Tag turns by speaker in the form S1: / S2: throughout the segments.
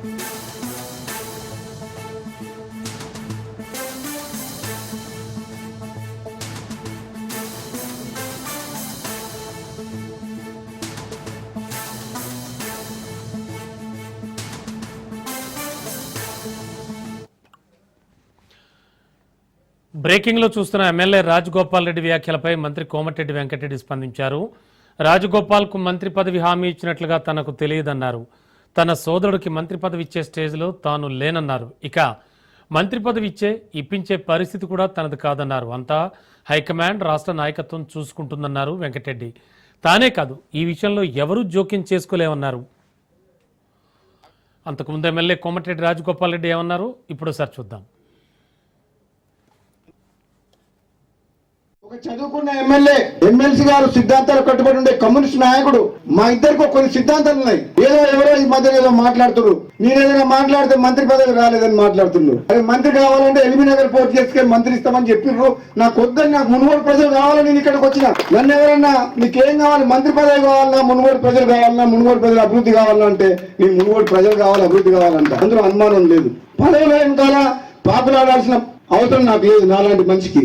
S1: బ్రేకింగ్లో చూస్తున్న ఎమ్మెల్యే రాజగోపాల్ రెడ్డి వ్యాఖ్యలపై మంత్రి కోమటిరెడ్డి వెంకటరెడ్డి స్పందించారు. రాజగోపాల్కు మంత్రి పదవి హామీ ఇచ్చినట్లుగా తనకు తెలియదన్నారు. తన సోదరుడికి మంత్రి పదవి ఇచ్చే స్టేజ్లో తాను లేనన్నారు. ఇక మంత్రి పదవి ఇచ్చే ఇప్పించే పరిస్థితి కూడా తనది కాదన్నారు. అంతా హైకమాండ్ రాష్ట్ర నాయకత్వం చూసుకుంటుందన్నారు వెంకటరెడ్డి. తానే కాదు ఈ విషయంలో ఎవరూ జోక్యం చేసుకోలేమన్నారు. అంతకుముందు ఎమ్మెల్యే కోమటిరెడ్డి రాజగోపాల్ రెడ్డి ఏమన్నారు? ఇప్పుడు సార్ చూద్దాం.
S2: ఒక చదువుకున్న ఎమ్మెల్యే ఎమ్మెల్సీ గారు సిద్ధాంతాలు కట్టుబడి ఉండే కమ్యూనిస్ట్ నాయకుడు. మా ఇద్దరికి కొన్ని సిద్ధాంతాలు ఉన్నాయి. ఏదో ఎవరో ఈ మధ్య ఏదో మాట్లాడుతున్నారు. నేను ఏదైనా మాట్లాడితే మంత్రి పదవి రాలేదని మాట్లాడుతున్నారు. అదే మంత్రి కావాలంటే ఎల్బీనగర్ పోర్టు మంత్రి ఇస్తామని చెప్పిర్రు. నాకు వద్దని నాకు మునుగోడు ప్రజలు కావాలని నేను ఇక్కడికి వచ్చిన. నన్ను ఎవరన్నా నీకేం కావాలి? మంత్రి పదవి కావాలన్నా మునుగోడు ప్రజలు కావాలన్నా మునుగోడు ప్రజలు అభివృద్ధి కావాలంటే అంటే నేను మునుగోడు ప్రజలు కావాలి అభివృద్ధి కావాలంట. అందులో అనుమానం లేదు. పదవిలో వెనకాల పాపులాడాల్సిన అవసరం నాకు లేదు నాలాంటి మనిషికి.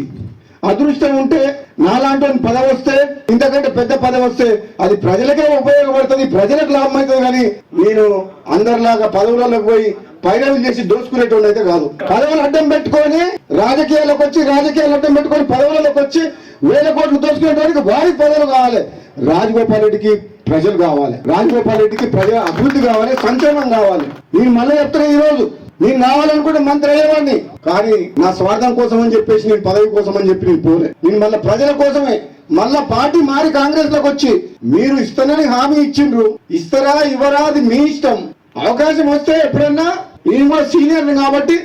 S2: అదృష్టం ఉంటే నాలాంటి పదవి వస్తే ఇంతకంటే పెద్ద పదవి వస్తే అది ప్రజలకే ఉపయోగపడుతుంది ప్రజలకు లాభం అవుతుంది కానీ నేను అందరిలాగా పదవులలోకి పోయి పైరవులు చేసి దోచుకునేటువంటి అయితే కాదు. పదవులు అడ్డం పెట్టుకొని రాజకీయాలకు వచ్చి రాజకీయాలు అడ్డం పెట్టుకొని పదవులలోకి వచ్చి వేల కోట్లు దోచుకునేటువంటి వారి పదవులు కావాలి. రాజగోపాల్ రెడ్డికి ప్రజలు కావాలి. రాజగోపాల్ రెడ్డికి ప్రజల అభివృద్ధి కావాలి సంక్షేమం కావాలి. నేను మళ్ళీ చెప్తున్నా ఈ రోజు నేను కావాలనుకుంటే మంత్రి అయ్యేవాడిని. కానీ నా స్వార్థం కోసం అని చెప్పేసి నేను పదవి కోసం అని చెప్పి నేను పోలే. నేను మళ్ళీ ప్రజల కోసమే. మళ్ళా పార్టీ మారి కాంగ్రెస్లోకి వచ్చి మీరు ఇస్తానని హామీ ఇచ్చిండ్రు. ఇస్తారా ఇవ్వరా అది మీ ఇష్టం. అవకాశం వస్తే ఎప్పుడన్నా నేను కూడా సీనియర్ కాబట్టి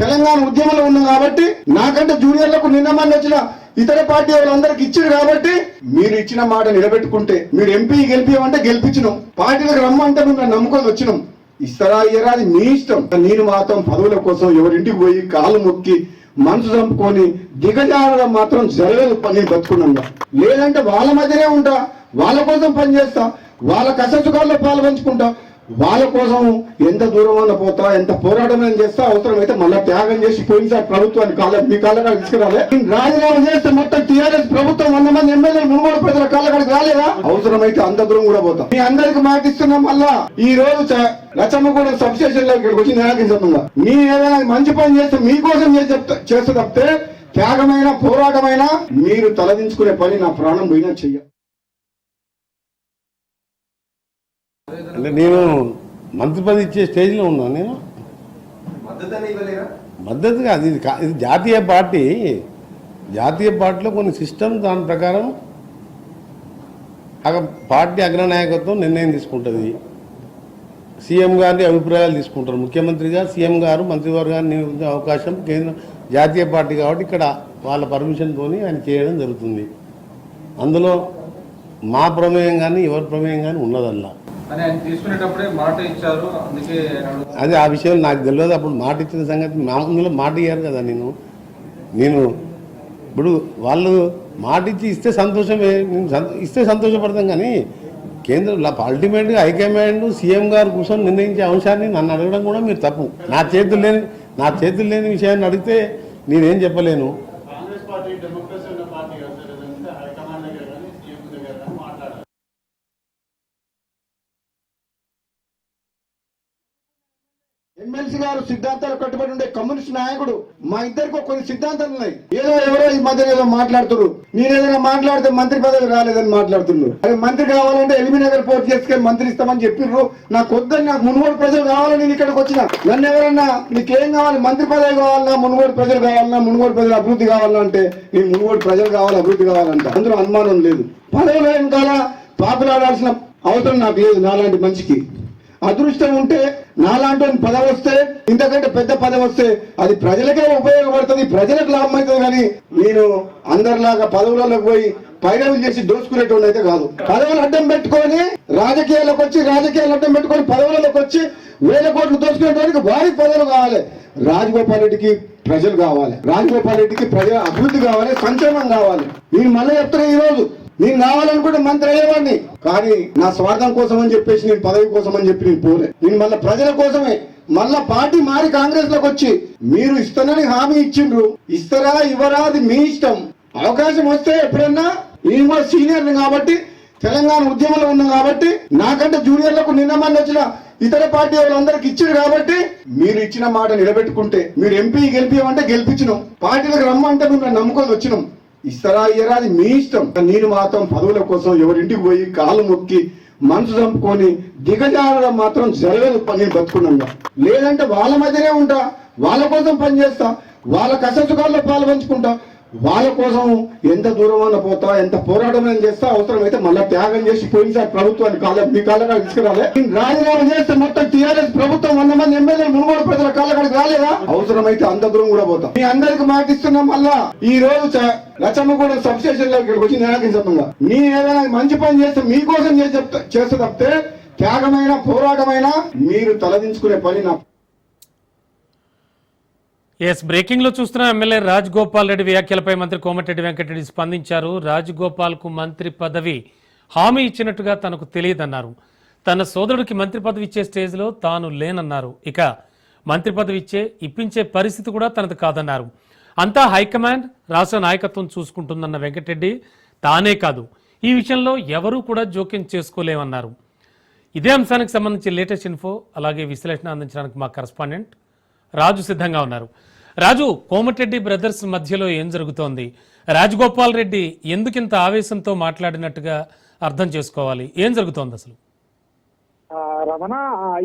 S2: తెలంగాణ ఉద్యమంలో ఉన్నా కాబట్టి నాకంటే జూనియర్లకు నిన్న మంది వచ్చిన ఇతర పార్టీ వాళ్ళందరికి ఇచ్చారు కాబట్టి మీరు ఇచ్చిన మాట నిలబెట్టుకుంటే మీరు ఎంపీ గెలిపియమంటే గెలిపించినాం. పార్టీలకు రమ్మంటే మిమ్మల్ని నమ్ముకొని వచ్చినాం. ఇస్తారా ఇయ్యరా అది మీ ఇష్టం. నేను మాత్రం పదవుల కోసం ఎవరింటికి పోయి కాళ్ళు మొక్కి మనసు చంపుకొని దిగజారడం మాత్రం జరగదు. పని బతుకున్నా లేదంటే వాళ్ళ మధ్యనే ఉంటా. వాళ్ళ కోసం పని చేస్తా. వాళ్ళ కష్టసుఖాల్లో పాలు పంచుకుంటా వాళ్ళ కోసం ఎంత దూరం అన్న పోతా ఎంత పోరాటం చేస్తా అవసరమైతే మళ్ళీ త్యాగం చేసి పోయినసారి ప్రభుత్వాన్ని కాళ్ళ మీ కాళ్ళ తీసుకురాలే. రాజీనామా చేస్తే మొత్తం టీఆర్ఎస్ ప్రభుత్వం వంద మంది ఎమ్మెల్యే మునుగోడు ప్రజల కాళ్ళ కాడికి రాలేదా? అవసరమైతే అంత దూరం కూడా పోతాం. మీ అందరికి మాటిస్తున్నాం మళ్ళా. ఈ రోజు లచ్చమ్మగూడెం సబ్ స్టేషన్లో ఇక్కడికి వచ్చి నిరాకరించకుండా మీ ఏదైనా మంచి పని చేస్తే మీకోసం చేస్తే తప్పితే త్యాగమైన పోరాటమైన మీరు తలదించుకునే పని నా ప్రాణం పోయినా చెయ్య.
S3: అంటే నేను మంత్రి పదవి ఇచ్చే స్టేజ్లో ఉన్నాను నేను. మద్దతు కాదు ఇది ఇది జాతీయ పార్టీ. జాతీయ పార్టీలో కొన్ని సిస్టమ్ దాని ప్రకారం పార్టీ అగ్రనాయకత్వం నిర్ణయం తీసుకుంటుంది. సీఎం గారి అభిప్రాయాలు తీసుకుంటారు. ముఖ్యమంత్రిగా సీఎం గారు మంత్రివర్గాన్ని నియమించే అవకాశం కేంద్ర జాతీయ పార్టీ కాబట్టి ఇక్కడ వాళ్ళ పర్మిషన్తో ఆయన చేయడం జరుగుతుంది. అందులో మా ప్రమేయం కానీ ఎవరి ప్రమేయం కానీ ఉన్నదల్లా.
S4: అని ఆయన తీసుకునేటప్పుడే మాట ఇచ్చారు. అందుకే
S3: అది ఆ విషయం నాకు తెలియదు. అప్పుడు మాట ఇచ్చిన సంగతి మా ముందులో మాట ఇయ్యారు కదా నేను. నేను ఇప్పుడు వాళ్ళు మాట ఇచ్చి ఇస్తే సంతోషమే. నేను ఇస్తే సంతోషపడతాం కానీ కేంద్ర అల్టిమేట్గా హైకమాండ్ సీఎం గారు కూర్చొని నిర్ణయించే అంశాన్ని నన్ను అడగడం కూడా మీరు తప్పు. నా చేతులు లేని నా చేతులు లేని విషయాన్ని అడిగితే నేనేం చెప్పలేను
S5: కాంగ్రెస్ పార్టీ డెమోక్రసీ ఉన్న పార్టీ కాదు సార్ ఇదంతా హైకమాండ్ దగ్గర కానీ సీఎం దగ్గర కానీ మాట్లాడాలి
S2: ఎమ్మెల్సీ గారు సిద్ధాంతాలు కట్టుబడి ఉండే కమ్యూనిస్ట్ నాయకుడు మా ఇద్దరికి కొన్ని సిద్ధాంతాలు ఉన్నాయి. ఏదో ఎవరో ఈ మధ్య ఏదో మాట్లాడుతున్నారు. నేను ఏదైనా మాట్లాడితే మంత్రి పదవి రాలేదని మాట్లాడుతున్నారు. అదే మంత్రి కావాలంటే ఎల్బీనగర్ పోర్టు చేసుకొని మంత్రి ఇస్తామని చెప్పిర్రు. నాకు వద్దని నాకు మునుగోడు ప్రజలు కావాలని నేను ఇక్కడికి వచ్చిన. నన్ను ఎవరన్నా నీకేం కావాలి? మంత్రి పదవి కావాలన్నా మునుగోడు ప్రజలు కావాలన్నా మునుగోడు ప్రజలు అభివృద్ధి కావాలన్నా అంటే నేను మునుగోడు ప్రజలు కావాలి అభివృద్ధి కావాలంట. అందులో అనుమానం లేదు. పదవి లేని కాల పాపలాడాల్సిన అవసరం నాకు లేదు నాలాంటి మనిషికి. అదృష్టం ఉంటే నాలాంటి పదవి వస్తే ఇంతకంటే పెద్ద పదవి వస్తే అది ప్రజలకే ఉపయోగపడుతుంది ప్రజలకు లాభం అవుతుంది కానీ నేను అందరిలాగా పదవులలోకి పోయి పైరవులు చేసి దోచుకునేటువంటి అయితే కాదు. పదవులు అడ్డం పెట్టుకొని రాజకీయాలకు వచ్చి రాజకీయాలు అడ్డం పెట్టుకొని పదవులలోకి వచ్చి వేల కోట్లు దోచుకునేటువంటి వారి పదవులు కావాలి. రాజగోపాల్ రెడ్డికి ప్రజలు కావాలి. రాజగోపాల్ రెడ్డికి ప్రజల అభివృద్ధి కావాలి సంక్షేమం కావాలి. నేను మళ్ళీ చెప్తున్నా ఈ రోజు నేను కావాలనుకుంటే మంత్రి అయ్యేవాడిని. కానీ నా స్వార్థం కోసం అని చెప్పేసి నేను పదవి కోసం అని చెప్పి నేను పోలే. నేను మళ్ళీ ప్రజల కోసమే. మళ్ళా పార్టీ మారి కాంగ్రెస్లోకి వచ్చి మీరు ఇస్తానని హామీ ఇచ్చిండ్రు. ఇస్తారా ఇవ్వరా అది మీ ఇష్టం. అవకాశం వస్తే ఎప్పుడన్నా నేను కూడా సీనియర్ కాబట్టి తెలంగాణ ఉద్యమంలో ఉన్నాం కాబట్టి నాకంటే జూనియర్లకు నిన్న మంది వచ్చిన ఇతర పార్టీ వాళ్ళందరికి ఇచ్చారు కాబట్టి మీరు ఇచ్చిన మాట నిలబెట్టుకుంటే మీరు ఎంపీ గెలిపియమంటే గెలిపించినాం. పార్టీలకు రమ్మంటే మిమ్మల్ని నమ్ముకొని వచ్చినాం. ఇస్తారా ఇయ్యరా అది మీ ఇష్టం. నేను మాత్రం పదవుల కోసం ఎవరింటికి పోయి కాలు మొక్కి మనసు చంపుకొని దిగజారడం మాత్రం జరగదు పని బతుకున్నాగా లేదంటే వాళ్ళ మధ్యనే ఉంటా. వాళ్ళ కోసం పనిచేస్తా వాళ్ళ కష్టసుఖాల్లో పాలు పంచుకుంటా వాళ్ళ కోసం ఎంత దూరం అన్న పోతా ఎంత పోరాటం చేస్తా అవసరమైతే మళ్ళీ త్యాగం చేసి పోయినసారి ప్రభుత్వాన్ని కాళ్ళ మీ కాళ్ళ కాడ తీసుకురాలే. నేను రాజీనామా చేస్తే మొత్తం టీఆర్ఎస్ ప్రభుత్వం వంద మంది ఎమ్మెల్యే మునుగోడు ప్రజల కాళ్ళ కాడికి రాలేదా? అవసరమైతే అంత దూరం కూడా పోతాం. మీ అందరికి మాటిస్తున్నాం మళ్ళా. ఈ రోజు లచ్చమ్మగూడ సబ్ స్టేషన్లో ఇక్కడికి వచ్చి నిరాకరించకుండా నీ ఏదైనా మంచి పని చేస్తే మీకోసం చేస్తే తప్పితే త్యాగమైన పోరాటమైన మీరు తలదించుకునే పని నా
S1: ఎస్ బ్రేకింగ్లో చూస్తున్న ఎమ్మెల్యే రాజ్ గోపాల్ రెడ్డి వ్యాఖ్యలపై మంత్రి కోమటిరెడ్డి వెంకటరెడ్డి స్పందించారు. రాజ్ గోపాల్కు మంత్రి పదవి హామీ ఇచ్చినట్టుగా తనకు తెలియదన్నారు. తన సోదరుడికి మంత్రి పదవి ఇచ్చే స్టేజ్లో తాను లేనన్నారు. ఇక మంత్రి పదవి ఇచ్చే ఇప్పించే పరిస్థితి కూడా తనది కాదన్నారు. అంతా హైకమాండ్ రాష్ట్ర నాయకత్వం చూసుకుంటుందన్న వెంకటరెడ్డి తానే కాదు. ఈ విషయంలో ఎవరూ కూడా జోక్యం చేసుకోలేమన్నారు. ఇదే అంశానికి సంబంధించి లేటెస్ట్ ఇన్ఫో అలాగే విశ్లేషణ అందించడానికి మా కరస్పాండెంట్ రాజు సిద్ధంగా ఉన్నారు. రాజు కోమటిరెడ్డి బ్రదర్స్ మధ్యలో ఏం జరుగుతోంది? రాజగోపాల్ రెడ్డి ఎందుకింత ఆవేశంతో మాట్లాడినట్టుగా అర్థం చేసుకోవాలి? ఏం జరుగుతోంది అసలు?
S6: ఆ, రమణ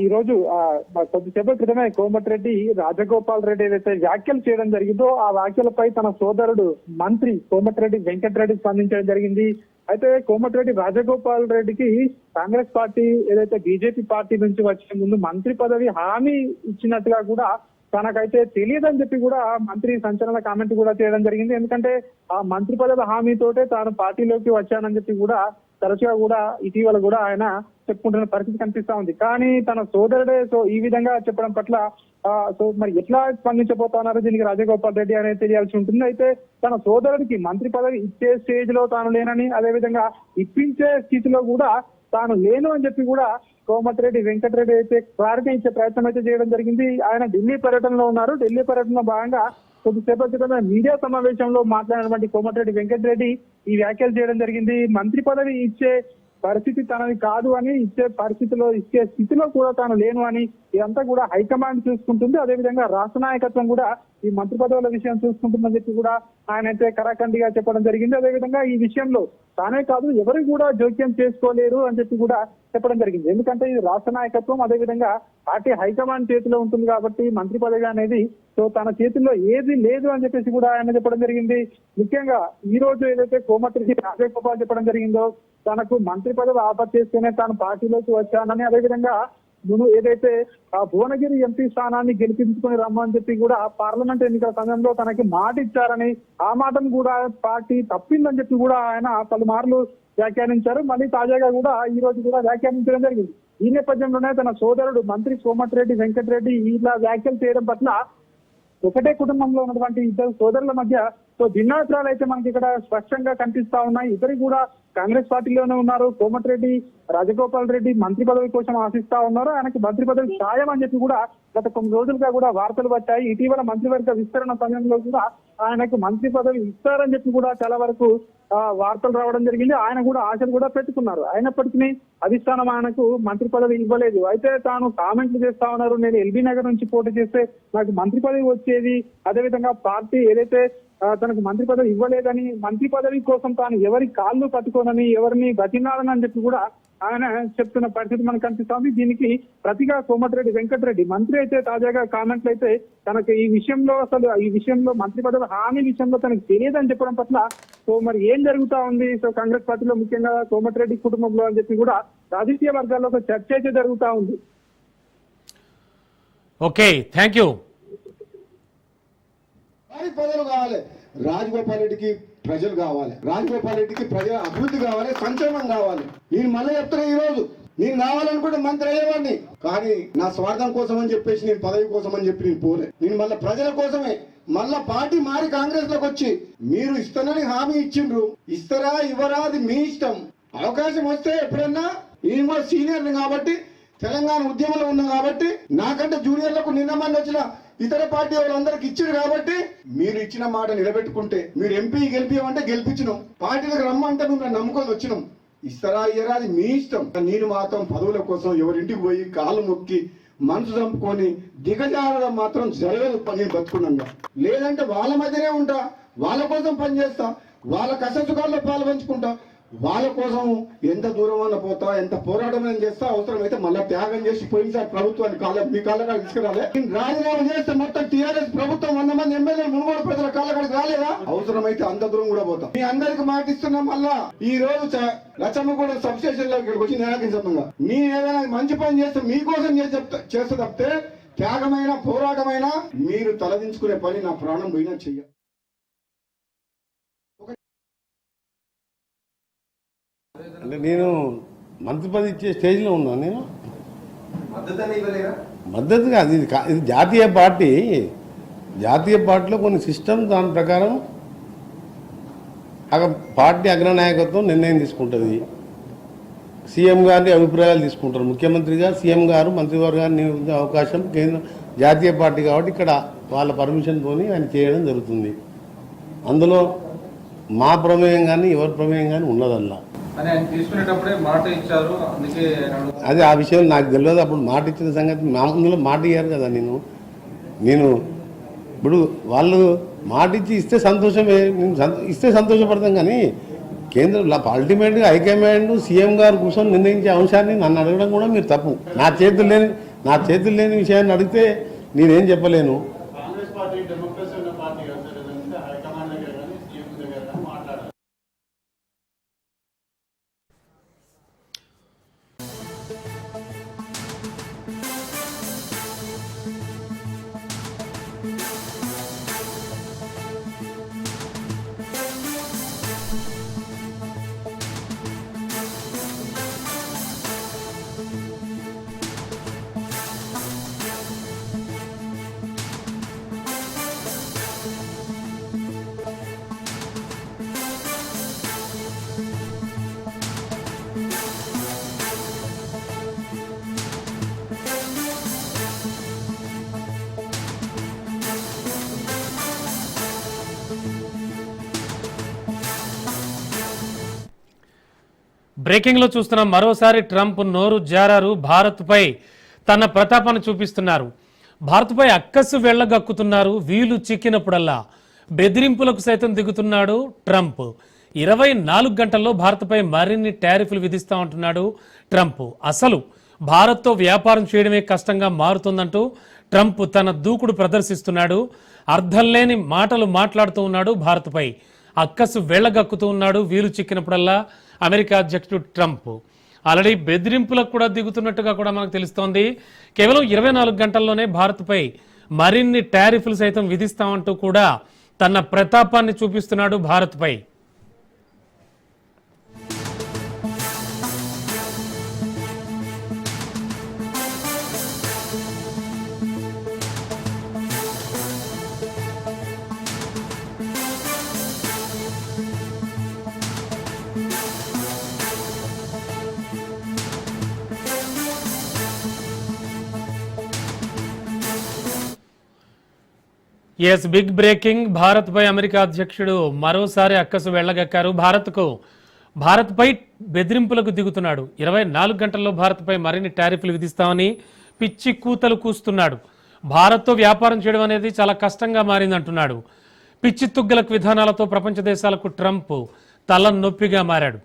S6: ఈ రోజు కొద్దిసేపు కొద్దిసేపటి క్రితమే కోమటిరెడ్డి రాజగోపాల్ రెడ్డి ఏదైతే వ్యాఖ్యలు చేయడం జరిగిందో ఆ వ్యాఖ్యలపై తన సోదరుడు మంత్రి కోమటిరెడ్డి వెంకటరెడ్డి స్పందించడం జరిగింది. అయితే కోమటిరెడ్డి రాజగోపాల్ రెడ్డికి కాంగ్రెస్ పార్టీ ఏదైతే బీజేపీ పార్టీ నుంచి వచ్చే ముందు మంత్రి పదవి హామీ ఇచ్చినట్టుగా కూడా తనకైతే తెలియదని చెప్పి కూడా మంత్రి సంచలన కామెంట్ కూడా చేయడం జరిగింది. ఎందుకంటే ఆ మంత్రి పదవి హామీతోటే తాను పార్టీలోకి వచ్చానని చెప్పి కూడా తరచుగా కూడా ఇటీవల కూడా ఆయన చెప్పుకుంటున్న పరిస్థితి కనిపిస్తా ఉంది. కానీ తన సోదరుడే సో ఈ విధంగా చెప్పడం పట్ల సో మరి ఎట్లా స్పందించబోతున్నారో దీనికి రాజగోపాల్ రెడ్డి అనేది తెలియాల్సి ఉంటుంది. అయితే తన సోదరుడికి మంత్రి పదవి ఇచ్చే స్టేజ్లో తాను లేనని అదేవిధంగా ఇప్పించే స్థితిలో కూడా తాను లేను అని చెప్పి కూడా కోమటిరెడ్డి వెంకటరెడ్డి అయితే క్లారిటీ ఇచ్చే ప్రయత్నం అయితే చేయడం జరిగింది. ఆయన ఢిల్లీ పర్యటనలో ఉన్నారు. ఢిల్లీ పర్యటనలో భాగంగా కొద్దిసేపటి క్రితం మీడియా సమావేశంలో మాట్లాడినటువంటి కోమటిరెడ్డి వెంకటరెడ్డి ఈ వ్యాఖ్యలు చేయడం జరిగింది. మంత్రి పదవి ఇచ్చే పరిస్థితి తనది కాదు అని ఇచ్చే పరిస్థితిలో ఇచ్చే స్థితిలో కూడా తాను లేను అని ఇదంతా కూడా హైకమాండ్ చూసుకుంటుంది. అదేవిధంగా రాష్ట్ర నాయకత్వం కూడా ఈ మంత్రి పదవుల విషయం చూసుకుంటుందని చెప్పి కూడా ఆయన అయితే కరాఖండిగా చెప్పడం జరిగింది. అదేవిధంగా ఈ విషయంలో తానే కాదు ఎవరు కూడా జోక్యం చేసుకోలేరు అని చెప్పి కూడా చెప్పడం జరిగింది. ఎందుకంటే ఇది రాష్ట్ర నాయకత్వం అదేవిధంగా పార్టీ హైకమాండ్ చేతిలో ఉంటుంది కాబట్టి మంత్రి పదవి అనేది సో తన చేతుల్లో ఏది లేదు అని చెప్పేసి కూడా ఆయన చెప్పడం జరిగింది. ముఖ్యంగా ఈ రోజు ఏదైతే కోమటిరెడ్డి రాజగోపాల్ చెప్పడం జరిగిందో తనకు మంత్రి పదవి ఆఫర్ చేస్తేనే తాను పార్టీలోకి వచ్చానని అదేవిధంగా మును ఏదైతే ఆ భువనగిరి ఎంపీ స్థానాన్ని గెలిపించుకొని రమ్మని చెప్పి కూడా పార్లమెంట్ ఎన్నికల సమయంలో తనకి మాట ఇచ్చారని ఆ మాటను కూడా పార్టీ తప్పిందని చెప్పి కూడా ఆయన పలుమార్లు వ్యాఖ్యానించారు. మళ్ళీ తాజాగా కూడా ఈ రోజు కూడా వ్యాఖ్యానించడం జరిగింది. ఈ నేపథ్యంలోనే తన సోదరుడు మంత్రి కోమటిరెడ్డి వెంకటరెడ్డి ఇలా వ్యాఖ్యలు చేయడం పట్ల ఒకటే కుటుంబంలో ఉన్నటువంటి ఇద్దరు సోదరుల మధ్య సో భిన్నాభిప్రాయాలు అయితే మనకి ఇక్కడ స్పష్టంగా కనిపిస్తా ఉన్నాయి. ఇద్దరు కూడా కాంగ్రెస్ పార్టీలోనే ఉన్నారు. కోమటిరెడ్డి రాజగోపాల్ రెడ్డి మంత్రి పదవి కోసం ఆశిస్తా ఉన్నారు. ఆయనకి మంత్రి పదవి ఖాయం అని చెప్పి కూడా గత కొన్ని రోజులుగా కూడా వార్తలు వచ్చాయి. ఇటీవల మంత్రివర్గ విస్తరణ సమయంలో కూడా ఆయనకు మంత్రి పదవి ఇస్తారని చెప్పి కూడా చాలా వరకు వార్తలు రావడం జరిగింది. ఆయన కూడా ఆశలు కూడా పెట్టుకున్నారు. అయినప్పటికీ అధిష్టానం ఆయనకు మంత్రి పదవి ఇవ్వలేదు. అయితే తాను కామెంట్లు చేస్తా ఉన్నారు. నేను ఎల్బీ నగర్ నుంచి పోటీ చేస్తే నాకు మంత్రి పదవి వచ్చేది. అదేవిధంగా పార్టీ ఏదైతే తనకు మంత్రి పదవి ఇవ్వలేదని మంత్రి పదవి కోసం తాను ఎవరి కాళ్ళు పట్టుకోనని ఎవరిని బతినాలని అని చెప్పి కూడా ఆయన చెప్తున్న పరిస్థితి మనకు కనిపిస్తోంది. దీనికి ప్రతిగా కోమటిరెడ్డి వెంకటరెడ్డి మంత్రి అయితే తాజాగా కామెంట్లు అయితే తనకు ఈ విషయంలో అసలు ఈ విషయంలో మంత్రి పదవి హామీ విషయంలో తనకు తెలియదని చెప్పడం పట్ల సో మరి ఏం జరుగుతా ఉంది? సో కాంగ్రెస్ పార్టీలో ముఖ్యంగా కోమటిరెడ్డి కుటుంబంలో అని చెప్పి కూడా రాజకీయ వర్గాల్లో ఒక చర్చ అయితే జరుగుతా ఉంది.
S1: Okay thank you.
S2: వారి ప్రజలు కావాలి. రాజగోపాల్ రెడ్డికి ప్రజలు కావాలి. రాజగోపాల్ రెడ్డికి ప్రజల అభివృద్ధి కావాలి సంక్షేమం కావాలి. నేను మళ్ళీ చెప్తున్నా ఈ రోజు నేను కావాలనుకుంటే మంత్రి అయ్యేవాడిని. కానీ నా స్వార్థం కోసం అని చెప్పేసి నేను పదవి కోసం అని చెప్పి నేను పోలే. నేను మళ్ళీ ప్రజల కోసమే. మళ్ళా పార్టీ మారి కాంగ్రెస్లోకి వచ్చి మీరు ఇస్తానని హామీ ఇచ్చిండ్రు. ఇస్తారా ఇవ్వరా అది మీ ఇష్టం. అవకాశం వస్తే ఎప్పుడన్నా నేను కూడా సీనియర్ని కాబట్టి తెలంగాణ ఉద్యమంలో ఉన్నాం కాబట్టి నాకంటే జూనియర్లకు నిన్న మంది వచ్చిన ఇతర పార్టీ వాళ్ళందరికి ఇచ్చారు కాబట్టి మీరు ఇచ్చిన మాట నిలబెట్టుకుంటే మీరు ఎంపీ గెలిపియమంటే గెలిపించినాం. పార్టీలకు రమ్మంటే మిమ్మల్ని నమ్ముకొని వచ్చినాం. ఇస్తారా ఇయ్యరా అది మీ ఇష్టం. నేను మాత్రం పదవుల కోసం ఎవరింటికి పోయి కాళ్ళు మొక్కి మనసు చంపుకొని దిగజారడం మాత్రం జరగదు. నేను బతుకున్నాగా లేదంటే వాళ్ళ మధ్యనే ఉంటా. వాళ్ళ కోసం పనిచేస్తా వాళ్ళ కష్టసుఖాల్లో పాలు పంచుకుంటా. వాళ్ళ కోసం ఎంత దూరం అన్న పోతా ఎంత పోరాటం అయినా చేస్తా అవసరమైతే మళ్ళీ త్యాగం చేసి పోయినసారి ప్రభుత్వాన్ని కాళ్ళ మీ కాళ్ళకాడ తీసుకురాలే. రాజీనామా చేస్తే మొత్తం టీఆర్ఎస్ ప్రభుత్వం వంద మంది ఎమ్మెల్యేలు మునుగోడు ప్రజల కాళ్ళకాడికి రాలేదా? అవసరమైతే అంత దూరం కూడా పోతాం. మీ అందరికి మాటిస్తున్నాం మళ్ళా. ఈ రోజు లచ్చమ్మగూడ సబ్ స్టేషన్లో ఇక్కడికి వచ్చి సంబంధంగా నేను ఏదైనా మంచి పని చేస్తే మీకోసం చేసి చేస్తే తప్పితే త్యాగమైన పోరాటమైన మీరు తలదించుకునే పని నా ప్రాణం పోయినా చెయ్య
S3: అంటే నేను మంత్రి పదవి ఇచ్చే స్టేజ్లో ఉన్నాను నేను. మద్దతు కాదు ఇది ఇది జాతీయ పార్టీ. జాతీయ పార్టీలో కొన్ని సిస్టమ్ దాని ప్రకారం అక్కడ పార్టీ అగ్రనాయకత్వం నిర్ణయం తీసుకుంటుంది. సీఎం గారి అభిప్రాయాలు తీసుకుంటారు. ముఖ్యమంత్రిగా సీఎం గారు మంత్రివర్గాన్ని అవకాశం కేంద్ర జాతీయ పార్టీ కాబట్టి ఇక్కడ వాళ్ళ పర్మిషన్తోని ఆయన చేయడం జరుగుతుంది. అందులో మా ప్రమేయం కానీ ఎవరి ప్రమేయం కానీ ఉన్నదల్లా
S4: అని ఆయన తీసుకునేటప్పుడే మాట ఇచ్చారు. అందుకే
S3: అదే ఆ విషయం నాకు తెలియదు. అప్పుడు మాట ఇచ్చిన సంగతి మా ముందులో మాట ఇయ్యారు కదా నేను. నేను ఇప్పుడు వాళ్ళు మాట ఇచ్చి ఇస్తే సంతోషమే. నేను ఇస్తే సంతోషపడతాం కానీ కేంద్ర అల్టిమేట్గా హైకమాండ్ సీఎం గారు కూర్చొని నిర్ణయించే అంశాన్ని నన్ను అడగడం కూడా మీరు తప్పు. నా చేతులు లేని నా చేతులు లేని విషయాన్ని అడిగితే నేనేం చెప్పలేను.
S1: బ్రేకింగ్లో చూస్తున్నాం. మరోసారి ట్రంప్ నోరు జారారు. భారత్పై తన ప్రతాపాన్ని చూపిస్తున్నారు. భారత్పై అక్కసు వెళ్ళగక్కుతున్నారు. వీలు చిక్కినప్పుడల్లా బెదిరింపులకు సైతం దిగుతున్నాడు ట్రంప్. ఇరవై నాలుగు గంటల్లో భారత్పై మరిన్ని టారిఫ్లు విధిస్తా ఉంటున్నాడు ట్రంప్. అసలు భారత్తో వ్యాపారం చేయడమే కష్టంగా మారుతుందంటూ ట్రంప్ తన దూకుడు ప్రదర్శిస్తున్నాడు. అర్థం లేని మాటలు మాట్లాడుతూ ఉన్నాడు భారత్పై. అక్కసు వెళ్ళగక్కుతూ ఉన్నాడు. వీలు చిక్కినప్పుడల్లా అమెరికా అధ్యక్షుడు ట్రంప్. ఆల్రెడీ బెదిరింపులకు కూడా దిగుతున్నట్టుగా కూడా మనకు తెలుస్తోంది. కేవలం ఇరవై నాలుగు గంటల్లోనే భారత్పై మరిన్ని టారిఫ్లు సైతం విధిస్తామంటూ కూడా తన ప్రతాపాన్ని చూపిస్తున్నాడు భారత్పై. ఎస్ బిగ్ బ్రేకింగ్ భారత్పై అమెరికా అధ్యక్షుడు మరోసారి అక్కసు వెళ్ళగక్కారు. భారత్కు భారత్పై బెదిరింపులకు దిగుతున్నాడు. ఇరవై నాలుగు గంటల్లో భారత్పై మరిన్ని టారిఫ్లు విధిస్తామని పిచ్చి కూతలు కూస్తున్నాడు. భారత్తో వ్యాపారం చేయడం అనేది చాలా కష్టంగా మారిందంటున్నాడు. పిచ్చి తుగ్గలకు విధానాలతో ప్రపంచ దేశాలకు ట్రంప్ తల నొప్పిగా మారాడు.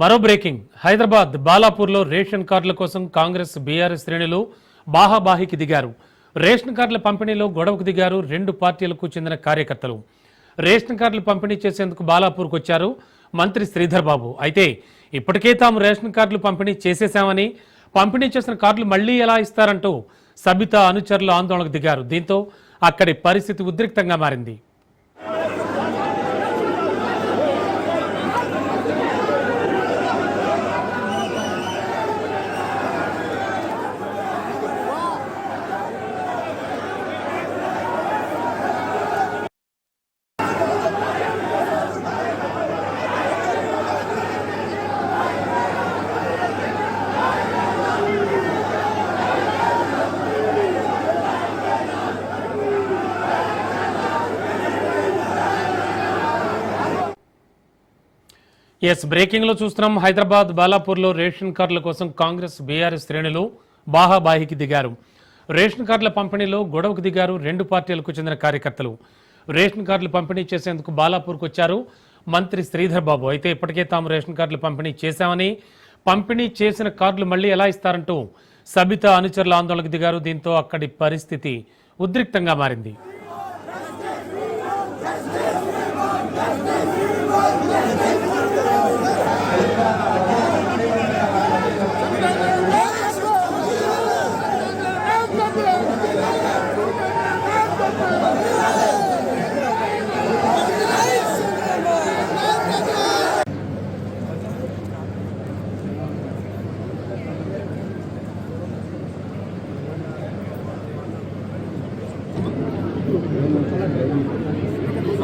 S1: మరో బ్రేకింగ్. హైదరాబాద్ బాలాపూర్లో రేషన్ కార్డుల కోసం కాంగ్రెస్ బీఆర్ఎస్ శ్రేణులు బాహాబాహికి దిగారు. రేషన్ కార్డుల పంపిణీలో గొడవకు దిగారు రెండు పార్టీలకు చెందిన కార్యకర్తలు. రేషన్ కార్డులు పంపిణీ చేసేందుకు బాలాపూర్కు వచ్చారు మంత్రి శ్రీధర్ బాబు. అయితే ఇప్పటికే తాము రేషన్ కార్డులు పంపిణీ చేసేశామని పంపిణీ చేసిన కార్డులు మళ్ళీ ఎలా ఇస్తారంటూ సబిత అనుచరులు ఆందోళనకు దిగారు. దీంతో అక్కడి పరిస్థితి ఉద్రిక్తంగా మారింది. ఎస్ బ్రేకింగ్లో చూస్తున్నాం. హైదరాబాద్ బాలాపూర్లో రేషన్ కార్డుల కోసం కాంగ్రెస్ బీఆర్ఎస్ శ్రేణులు బాహాబాహికి దిగారు. రేషన్ కార్డుల పంపిణీలో గొడవకు దిగారు రెండు పార్టీలకు చెందిన కార్యకర్తలు. రేషన్ కార్డులు పంపిణీ చేసేందుకు బాలాపూర్కు వచ్చారు మంత్రి శ్రీధర్ బాబు. అయితే ఇప్పటికే తాము రేషన్ కార్డులు పంపిణీ చేశామని పంపిణీ చేసిన కార్డులు మళ్ళీ ఎలా ఇస్తారంటూ సబిత అనుచరుల ఆందోళనకు దిగారు. దీంతో అక్కడి పరిస్థితి ఉద్రిక్తంగా మారింది.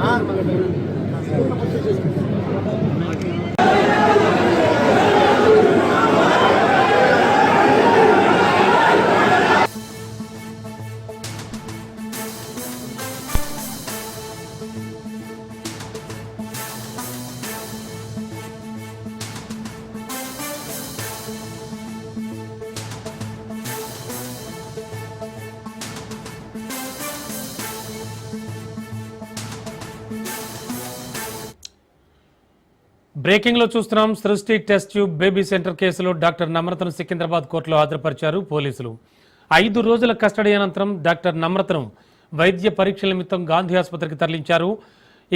S1: ఆ బ్రేకింగ్లో చూస్తున్నాం. Srishti test tube baby center కేసులో డాక్టర్ నమ్రతను సికింద్రాబాద్ కోర్టులో హాజరుపరిచారు పోలీసులు. ఐదు రోజుల కస్టడీ అనంతరం డాక్టర్ నమ్రతను వైద్య పరీక్షల నిమిత్తం గాంధీ ఆసుపత్రికి తరలించారు.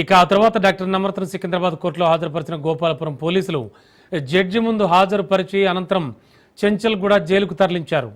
S1: ఇక ఆ తర్వాత డాక్టర్ నమ్రతను సికింద్రాబాద్ కోర్టులో హాజరుపరిచిన గోపాలపురం పోలీసులు జడ్జి ముందు హాజరుపరిచి అనంతరం చెంచల్గూడ జైలుకు తరలించారు.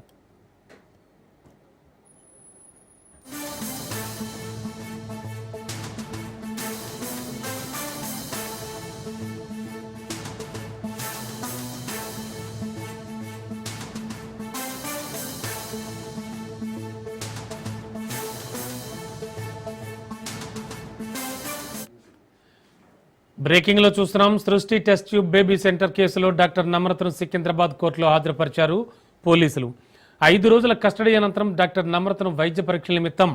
S1: బ్రేకింగ్లో చూస్తున్నాం. Srishti test tube baby center కేసులో డాక్టర్ నమ్రతను సికింద్రాబాద్ కోర్టులో హాజరుపరిచారు పోలీసులు. ఐదు రోజుల కస్టడీ అనంతరం డాక్టర్ నమ్రతను వైద్య పరీక్షల నిమిత్తం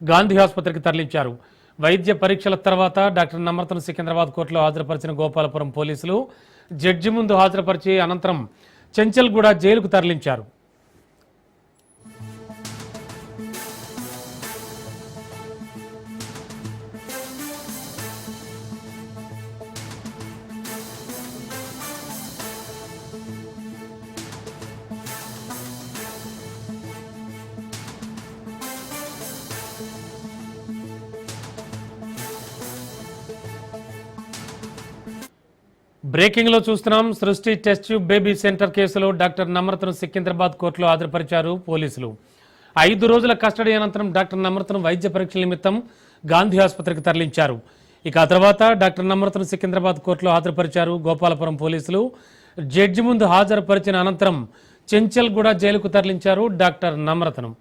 S1: గాంధీ ఆసుపత్రికి తరలించారు. వైద్య పరీక్షల తర్వాత డాక్టర్ నమ్రతను సికింద్రాబాద్ కోర్టులో హాజరుపరిచిన గోపాలపురం పోలీసులు జడ్జి ముందు హాజరుపరిచి అనంతరం చెంచల్గూడ జైలుకు తరలించారు. బ్రేకింగ్లో చూస్తున్నాం. Srishti test tube baby center కేసులో డాక్టర్ నమ్రతను సికింద్రాబాద్ కోర్టులో హాజరుపరిచారు పోలీసులు. ఐదు రోజుల కస్టడీ అనంతరం డాక్టర్ నమ్రతను వైద్య పరీక్షల నిమిత్తం గాంధీ ఆసుపత్రికి తరలించారు. ఇక ఆ తర్వాత డాక్టర్ నమ్రతను సికింద్రాబాద్ కోర్టులో హాజరుపరిచారు గోపాలపురం పోలీసులు. జడ్జి ముందు హాజరుపరిచిన అనంతరం చెంచల్గూడ జైలుకు తరలించారు డాక్టర్ నమ్రతను.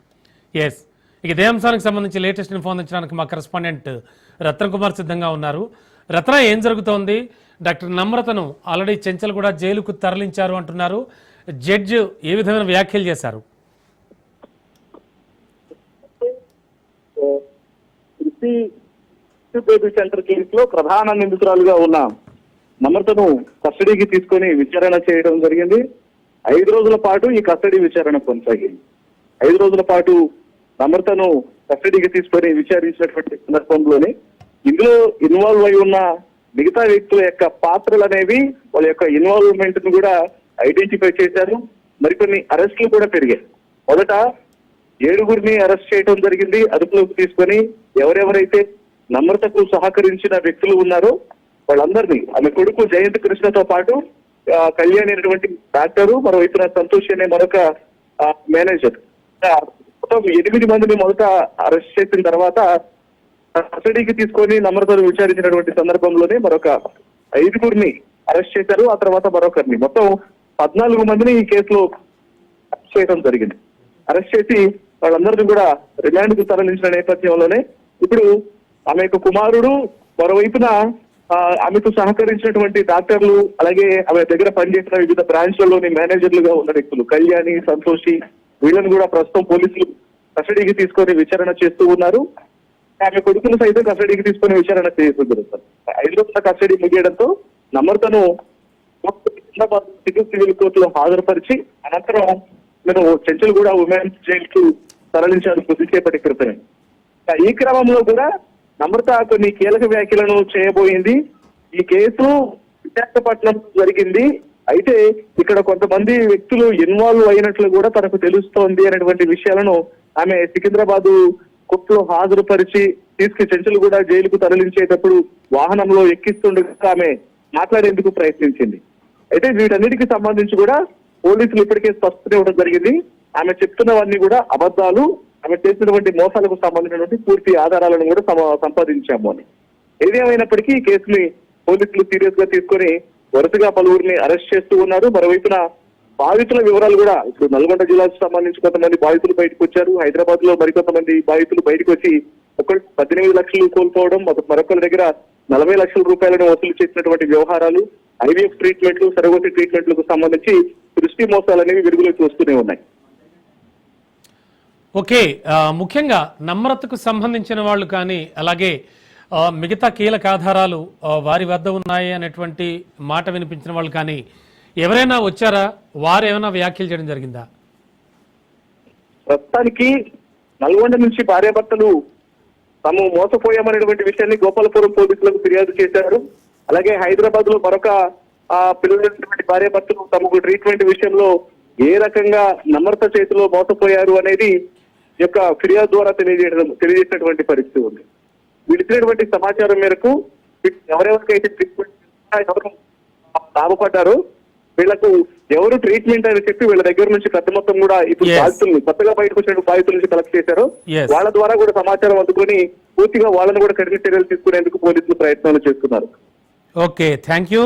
S1: ఎస్ ఇక ఇదే అంశానికి సంబంధించి లేటెస్ట్ ఇన్ఫో అందించడానికి మా కరెస్పాండెంట్ రత్న కుమార్ సిద్ధంగా ఉన్నారు. రత్న ఏం జరుగుతోంది? డాక్టర్ నమ్రతను ఆల్రెడీ చెంచల్ కూడా జైలుకు తరలించారు అంటున్నారు. జడ్జ్ ఏ విధమైన వ్యాఖ్యలు చేశారు?
S7: కృషి బేబీ సెంటర్ కేసులో ప్రధాన నిందితురాలుగా ఉన్న నమ్రతను కస్టడీకి తీసుకొని విచారణ చేయడం జరిగింది. ఐదు రోజుల పాటు ఈ కస్టడీ విచారణ కొనసాగింది. ఐదు రోజుల పాటు నమ్రతను కస్టడీకి తీసుకొని విచారించినటువంటి సందర్భంలోనే ఇందులో ఇన్వాల్వ్ అయి ఉన్న మిగతా వ్యక్తుల యొక్క పాత్రలు అనేవి వాళ్ళ యొక్క ఇన్వాల్వ్మెంట్ను కూడా ఐడెంటిఫై చేశారు. మరికొన్ని అరెస్టులు కూడా పెరిగాయి. మొదట ఏడుగురిని అరెస్ట్ చేయడం జరిగింది. అదుపులోకి తీసుకొని ఎవరెవరైతే నమ్రతకు సహకరించిన వ్యక్తులు ఉన్నారో వాళ్ళందరినీ ఆమె కొడుకు జయంత్ కృష్ణతో పాటు కళ్యాణ్ అనేటువంటి డాక్టరు మరోవైపున సంతోష్ అనే మరొక మేనేజర్. మొత్తం ఎనిమిది మందిని మొదట అరెస్ట్ చేసిన తర్వాత కస్టడీకి తీసుకొని నమ్రతను విచారించినటువంటి సందర్భంలోనే మరొక ఐదుగురిని అరెస్ట్ చేశారు. ఆ తర్వాత మరొకరిని. మొత్తం పద్నాలుగు మందిని ఈ కేసులో అరెస్ట్ చేయడం జరిగింది. అరెస్ట్ చేసి వాళ్ళందరినీ కూడా రిమాండ్కు తరలించిన నేపథ్యంలోనే ఇప్పుడు ఆమె యొక్క కుమారుడు మరోవైపున ఆమెకు సహకరించినటువంటి డాక్టర్లు అలాగే ఆమె దగ్గర పనిచేసిన వివిధ బ్రాంచ్లలోని మేనేజర్లుగా ఉన్న వ్యక్తులు కళ్యాణి సంతోషి వీళ్ళని కూడా ప్రస్తుతం పోలీసులు కస్టడీకి తీసుకొని విచారణ చేస్తూ ఉన్నారు. ఆమె కొడుకును సైతం కస్టడీకి తీసుకొని విచారణ సార్. ఐదు రోజుల కస్టడీ ముగియడంతో నమ్రతను హైదరాబాద్ సివిల్ కోర్టులో హాజరుపరిచి అనంతరం నేను కూడా ఉమెన్స్ జైల్కు తరలించారు కొద్దిసేపటి క్రితమే ఈ క్రమంలో కూడా నమ్రత కొన్ని కీలక వ్యాఖ్యలను చేయబోయింది. ఈ కేసు విశాఖపట్నం జరిగింది. అయితే ఇక్కడ కొంతమంది వ్యక్తులు ఇన్వాల్వ్ అయినట్లు కూడా తనకు తెలుస్తోంది అనేటువంటి విషయాలను ఆమె సికింద్రాబాద్ కోర్టులో హాజరుపరిచి తీసుకు చెంచులు కూడా జైలుకు తరలించేటప్పుడు వాహనంలో ఎక్కిస్తుండగా ఆమె మాట్లాడేందుకు ప్రయత్నించింది. అయితే వీటన్నిటికి సంబంధించి కూడా పోలీసులు ఇప్పటికే స్పష్టత ఇవ్వడం జరిగింది. ఆమె చెప్తున్నవన్నీ కూడా అబద్ధాలు ఆమె చేసినటువంటి మోసాలకు సంబంధించినటువంటి పూర్తి ఆధారాలను కూడా సంపాదించాము అని. ఏది ఈ కేసుని పోలీసులు సీరియస్గా తీసుకొని వరుసగా పలువురిని అరెస్ట్ చేస్తూ ఉన్నారు. మరోవైపున బాధితుల వివరాలు కూడా ఇప్పుడు నల్గొండ జిల్లాకు సంబంధించి కొంతమంది బాధితులు బయటకు వచ్చారు. హైదరాబాద్లో మరికొంతమంది బాధితులు బయటకు వచ్చి ఒకరు పద్దెనిమిది లక్షలు కోల్పోవడం మరొకరి దగ్గర నలభై లక్షల రూపాయలను వసూలు చేసినటువంటి వ్యవహారాలు ఐవీఎఫ్ ట్రీట్మెంట్లు సరగతి ట్రీట్మెంట్లకు సంబంధించి దృష్టి మోసాలు అనేవి వెలుగులోకి వస్తూనే ఉన్నాయి.
S1: ఓకే ముఖ్యంగా నమ్రతకు సంబంధించిన వాళ్ళు కానీ అలాగే మిగతా కీలక ఆధారాలు వారి వద్ద ఉన్నాయి అనేటువంటి మాట వినిపించిన వాళ్ళు కానీ ఎవరైనా వచ్చారా? వారు ఏమైనా వ్యాఖ్యలు చేయడం జరిగిందా?
S7: ప్రస్తుతానికి నల్గొండ నుంచి భార్యాభర్తలు తాము మోసపోయామనేటువంటి విషయాన్ని గోపాలపురం పోలీసులకు ఫిర్యాదు చేశారు. అలాగే హైదరాబాద్లో మరొక ఆ పిల్లలైనటువంటి భార్యాభర్తలు తమకు ట్రీట్మెంట్ విషయంలో ఏ రకంగా నమ్రత చేతిలో మోసపోయారు అనేది యొక్క ఫిర్యాదు ద్వారా తెలియజేయడం తెలియజేసినటువంటి పరిస్థితి ఉంది. వీళ్ళు సమాచారం మేరకు ఎవరెవరికైతే ట్రీట్మెంట్ ఎవరు లాభపడ్డారో వీళ్ళకు ఎవరు ట్రీట్మెంట్ అని చెప్పి వీళ్ళ దగ్గర నుంచి పెద్ద మొత్తం కూడా ఇప్పుడు. బాధితులు కొత్తగా బయటకు వచ్చిన బాధితుల నుంచి కలెక్ట్ చేశారు. వాళ్ళ ద్వారా కూడా సమాచారం అందుకొని పూర్తిగా వాళ్ళని కూడా కఠిన చర్యలు తీసుకునేందుకు పోలీసులు ప్రయత్నాలు చేస్తున్నారు
S1: ఓకే థ్యాంక్ యూ